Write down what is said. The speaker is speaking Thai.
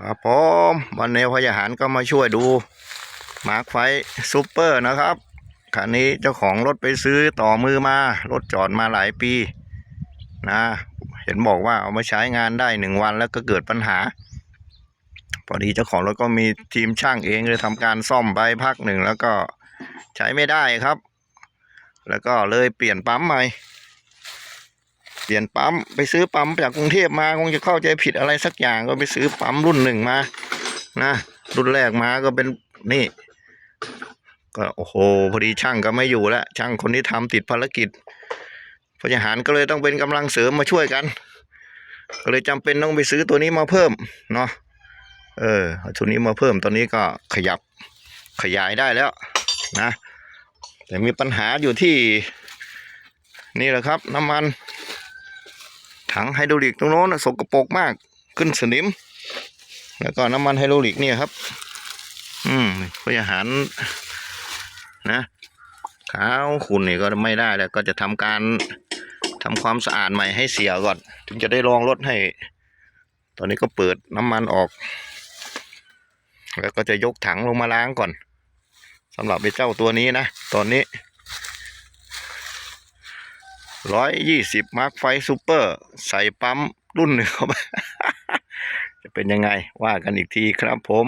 ครับผมวันนี้พยาหารก็มาช่วยดูมาร์คไฟซูเปอร์นะครับคันนี้เจ้าของรถไปซื้อต่อมือมารถจอดมาหลายปีนะเห็นบอกว่าเอามาใช้งานได้หนึ่งวันแล้วก็เกิดปัญหา พอดีเจ้าของรถก็มีทีมช่างเองเลยทำการซ่อมไปพักหนึ่งแล้วก็ใช้ไม่ได้ครับ แล้วก็เลยเปลี่ยนปั๊มใหม่ ลี่ยนปั๊มไปซื้อปั๊มจากกรุงเทพมาคงจะเข้าใจผิดอะไรสักอย่างก็ไปซื้อปั๊มรุ่นหนึ่งมา นะรุ่นแรกมาก็เป็นนี่ก็โอ้โหพอดีช่างก็ไม่อยู่แล้วช่างคนที่ทำติดภารกิจพยาหารก็เลยต้องเป็นกำลังเสริมมาช่วยกัน ก็เลยจำเป็นต้องไปซื้อตัวนี้มาเพิ่มเนาะเออตัวนี้มาเพิ่มตอนนี้ก็ขยับขยายได้แล้วนะ แต่มีปัญหาอยู่ที่นี่แหละครับ น้ำมัน ถังไฮดรอลิกตรงโน้นสกปรกมากขึ้นสนิม แล้วก็น้ำมันไฮดรอลิกเนี่ยครับ อืมพยาหารนะขาวขุ่นนี่ก็ไม่ได้แล้วก็จะทำการทำความสะอาดใหม่ให้เสียก่อน ถึงจะได้ลองรถให้ ตอนนี้ก็เปิดน้ำมันออก แล้วก็จะยกถังลงมาล้างก่อนสำหรับไอ้เจ้าตัวนี้นะ ตอนนี้ ร้อยยี่สิบมาร์คไฟซูเปอร์ ใส่ปั๊มรุ่นหนึ่งเข้าไป จะเป็นยังไงว่ากันอีกทีครับผม